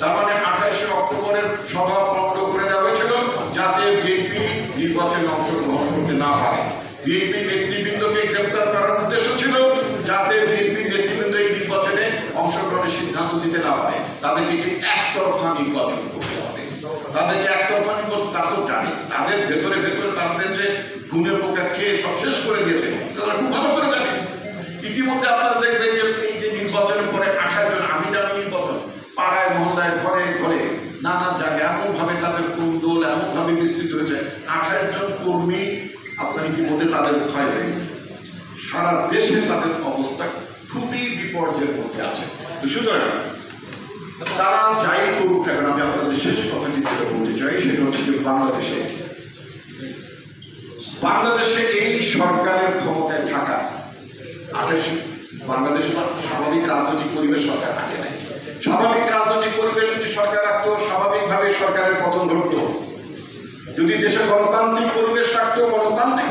তার মানে আঠাশে অক্টোবরের সভা বন্ধ করে দেওয়া হয়েছিল যাতে বিএনপি নির্বাচনে অংশগ্রহণ করতে না পারে। বিএনপি নেতৃবৃন্দকে গ্রেপ্তার করার উদ্দেশ্য ছিল যাতে বিএনপি নেতৃবৃন্দ এই নির্বাচনে অংশগ্রহণের সিদ্ধান্ত দিতে না পারে। তাদেরকে একটি একতরফা নির্বাচন করতে হবে। তাদেরকে একতরফা নির্বাচন, তা তো জানি তাদের ভেতরে ভেতরে তাদের যে ঘুমের পোকা খেয়ে সব শেষ করে দিয়েছে, তারা খুব ভালো করে জানে ইতিমধ্যে আপনারা দেখবেন যে এই যে নির্বাচনের পরে আঠাশ জন আমি জানি নির্বাচন পাড়ায় মহল্লায় ঘরে ঘরে নানা জায়গায় এমনভাবে তাদের কুন্দল এমনভাবে বিস্তৃত হয়েছে আঠাশ জন কর্মী আপনার ইতিমধ্যে তাদের ক্ষয় হয়ে গেছে। সারা দেশে তাদের অবস্থা খুবই বিপর্যয়ের মধ্যে আছে। সুতরাং তারা যাই করুক এখন আমি আপনাদের শেষ কথাটি যেটা বলতে চাই, সেটা হচ্ছে যে বাংলাদেশে বাংলাদেশে এই সরকারের ক্ষমতায় থাকা আঠাশ, বাংলাদেশ স্বাভাবিক রাজনৈতিক পরিবেশ সরকার থাকে নাই। স্বাভাবিক রাজনৈতিক পরিবেশ যদি সরকার রাখতো স্বাভাবিকভাবে সরকারের পতন ঘটতো যদি দেশে গণতান্ত্রিক পরিবেশ রাখতো গণতান্ত্রিক